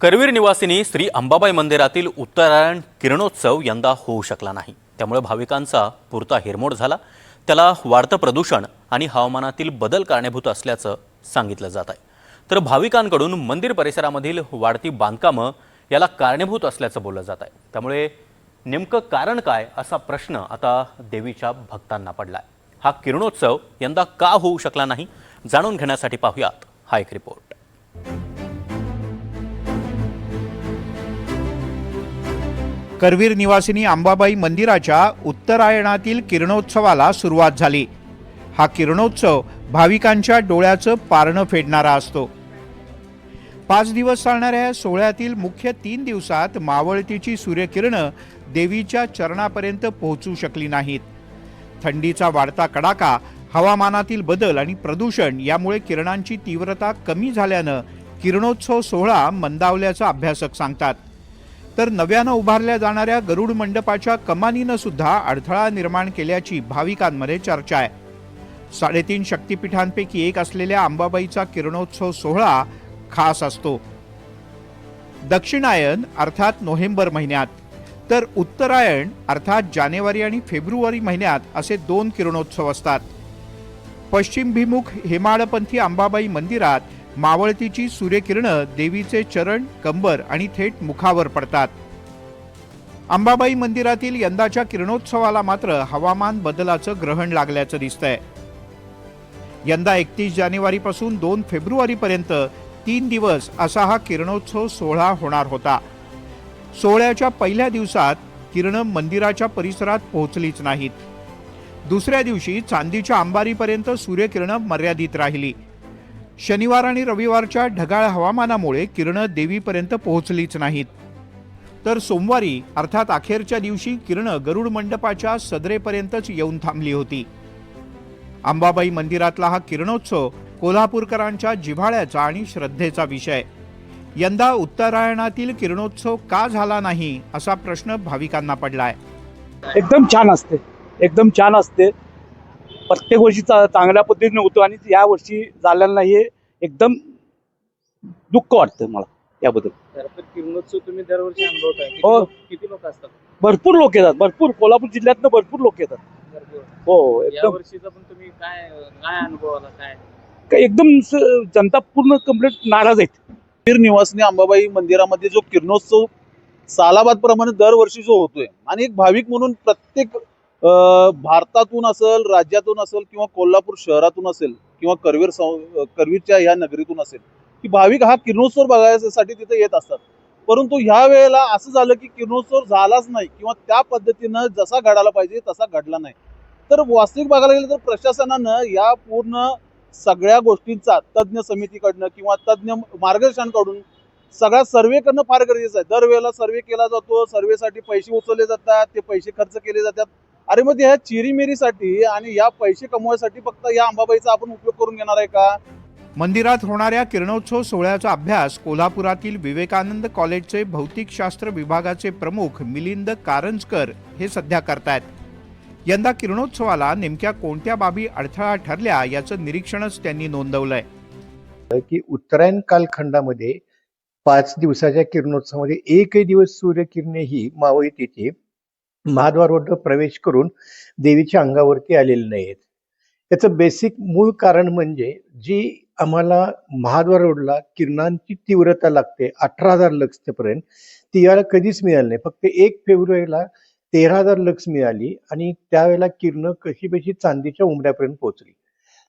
करवीर निवासिनी श्री अंबाबाई मंदिरातील उत्तरायण किरणोत्सव यंदा होऊ शकला नाही. त्यामुळे भाविकांचा पुरता हिरमोड झाला. त्याला वाढतं प्रदूषण आणि हवामानातील बदल कारणीभूत असल्याचं सांगितलं जात आहे. तर भाविकांकडून मंदिर परिसरामधील वाढती बांधकामं याला कारणीभूत असल्याचं बोललं जात आहे. त्यामुळे नेमकं कारण काय असा प्रश्न आता देवीच्या भक्तांना पडला आहे हा किरणोत्सव यंदा का होऊ शकला नाही जाणून घेण्यासाठी पाहूयात हा एक रिपोर्ट करवीर निवासिनी अंबाबाई मंदिराच्या उत्तरायणातील किरणोत्सवाला सुरुवात झाली. हा किरणोत्सव भाविकांच्या डोळ्याचं पारणं फेडणारा असतो. पाच दिवस चालणाऱ्या या सोहळ्यातील मुख्य तीन दिवसात मावळतीची सूर्यकिरणं देवीच्या चरणापर्यंत पोहोचू शकली नाहीत. थंडीचा वाढता कडाका हवामानातील बदल आणि प्रदूषण यामुळे किरणांची तीव्रता कमी झाल्यानं किरणोत्सव सोहळा मंदावल्याचं अभ्यासक सांगतात. तर नव्यानं उभारल्या जाणाऱ्या गरुड मंडपाच्या कमानीनं सुद्धा अडथळा निर्माण केल्याची भाविकांमध्ये चर्चा आहे. साडेतीन शक्तिपीठांपैकी एक असलेल्या अंबाबाईचा किरणोत्सव सोहळा खास असतो. दक्षिणायन अर्थात नोव्हेंबर महिन्यात तर उत्तरायण अर्थात जानेवारी आणि फेब्रुवारी महिन्यात असे दोन किरणोत्सव असतात. पश्चिमभिमुख हेमाळपंथी अंबाबाई मंदिरात मावळतीची सूर्यकिरणं देवीचे चरण कंबर आणि थेट मुखावर पडतात. अंबाबाई मंदिरातील यंदाच्या किरणोत्सवाला मात्र हवामान बदलाचं ग्रहण लागल्याचं दिसतंय. यंदा एकतीस जानेवारीपासून दोन फेब्रुवारीपर्यंत तीन दिवस असा हा किरणोत्सव सोहळा होणार होता. सोहळ्याच्या पहिल्या दिवसात किरणं मंदिराच्या परिसरात पोहोचलीच नाहीत. दुसऱ्या दिवशी चांदीच्या अंबारीपर्यंत सूर्यकिरणं मर्यादित राहिली. शनिवार आणि रविवारच्या ढगाळ हवामानामुळे किरणं देवीपर्यंत पोहोचलीच नाहीत. तर सोमवारी अर्थात अखेरच्या दिवशी किरणं गरुड मंडपाच्या सदरेपर्यंतच येऊन थांबली होती. अंबाबाई मंदिरातला हा किरणोत्सव कोल्हापूरकरांच्या जिव्हाळ्याचा आणि श्रद्धेचा विषय. यंदा उत्तरायणातील किरणोत्सव का झाला नाही असा प्रश्न भाविकांना पडलाय. एकदम छान असते. एकदम छान असते. प्रत्येक वर्षी चा- चांगल्या पद्धतीने होतो आणि या वर्षी झालेलं नाही हे एकदम दुःख वाटतं मला याबद्दल. तुम्ही दरवर्षी अनुभवताय. हो. लोक- किती लोक असतात? भरपूर लोक येतात भरपूर. कोल्हापूर जिल्ह्यातनं भरपूर लोक येतात. हो या एकदम. वर्षीचा पण तुम्ही काय काय अनुभव आला काय? का- एकदम जनता पूर्ण कंप्लीट नाराज आहेत. पीर निवासनी अंबाबाई मंदिरामध्ये जो किरणोत्सव सालाबाद प्रमाणे दरवर्षी जो होतोय आणि एक भाविक म्हणून प्रत्येक भारतातून असेल राज्यातून असेल किंवा कोल्हापूर शहरातून असेल किंवा करवीर करवीरच्या ह्या नगरीतून असेल की भाविक हा किरणोत्सव बघायसाठी तिथे येत असतात. परंतु ह्या वेळेला असं झालं की किरणोत्सव झालाच नाही किंवा त्या पद्धतीनं जसा घडायला पाहिजे तसा घडला नाही. तर वास्तविक बघायला गेलं तर प्रशासनानं या पूर्ण सगळ्या गोष्टींचा तज्ज्ञ समितीकडनं किंवा तज्ज्ञ मार्गदर्शनकडून सगळा सर्वे करणं फार गरजेचं आहे. दरवेळेला सर्वे केला जातो सर्वेसाठी पैसे उचलले जातात ते पैसे खर्च केले जातात. अरे मग ह्या चिरीमिरीसाठी आणि या पैसे कमवायसाठी फक्त या अंबाबाईचा आपण उपयोग करून घेणार आहे का? मंदिरात होणाऱ्या किरणोत्सव सोहळ्याचा अभ्यास कोल्हापुरातील विवेकानंद कॉलेजचे भौतिकशास्त्र विभागाचे प्रमुख मिलिंद कारंजकर हे सध्या करतायत. यंदा किरणोत्सवाला नेमक्या कोणत्या बाबी अडथळा ठरल्या याचं निरीक्षणच त्यांनी नोंदवलंय. की उत्तरायण कालखंडामध्ये पाच दिवसाच्या किरणोत्सवामध्ये एकही दिवस सूर्यकिरणे ही मावळतीचे महाद्वारवरनं प्रवेश करून देवीच्या अंगावरती आलेले नाहीत. याचं बेसिक मूळ कारण म्हणजे जी आम्हाला महाद्वार रोडला किरणांची तीव्रता लागते अठरा हजार लक्षपर्यंत ती याला कधीच मिळाली नाही. फक्त एक फेब्रुवारीला तेरा हजार लक्ष मिळाली आणि त्यावेळेला किरणं कशी बशी चांदीच्या उमऱ्यापर्यंत पोहोचली.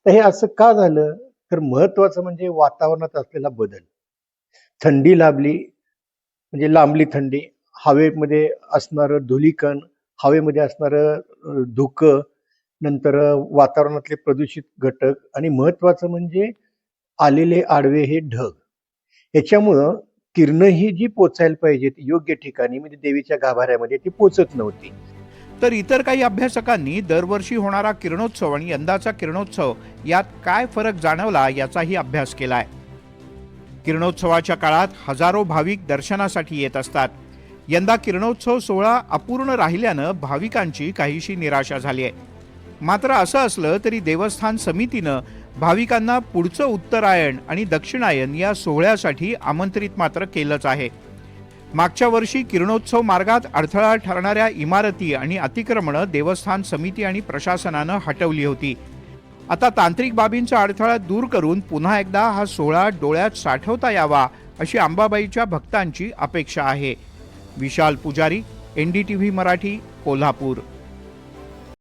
तर हे असं का झालं? तर महत्वाचं म्हणजे वातावरणात असलेला बदल. थंडी लाभली म्हणजे लांबली थंडी. हवेमध्ये असणारं धुलीकण हवेमध्ये असणारं धुकं नंतर वातावरणातले प्रदूषित घटक आणि महत्त्वाचं म्हणजे आलेले आडवे हे ढग. याच्यामुळं किरणं ही जी पोचायला पाहिजेत योग्य ठिकाणी म्हणजे देवीच्या गाभाऱ्यामध्ये ती पोचत नव्हती. तर इतर काही अभ्यासकांनी दरवर्षी होणारा किरणोत्सव आणि यंदाचा किरणोत्सव यात काय फरक जाणवला याचाही अभ्यास केलाय. किरणोत्सवाच्या काळात हजारो भाविक दर्शनासाठी येत असतात. यंदा किरणोत्सव सोहळा अपूर्ण राहिल्यानं भाविकांची काहीशी निराशा झाली आहे. मात्र असं असलं तरी देवस्थान समितीनं भाविकांना पुढचं उत्तरायण आणि दक्षिणायन या सोहळ्यासाठी आमंत्रित मात्र केलंच आहे. मागच्या वर्षी किरणोत्सव मार्गात अडथळा ठरणाऱ्या इमारती आणि अतिक्रमणं देवस्थान समिती आणि प्रशासनानं हटवली होती. आता तांत्रिक बाबींचा अडथळा दूर करून पुन्हा एकदा हा सोहळा डोळ्यात साठवता यावा अशी अंबाबाईच्या भक्तांची अपेक्षा आहे. विशाल पुजारी एनडीटीव्ही मराठी कोल्हापूर.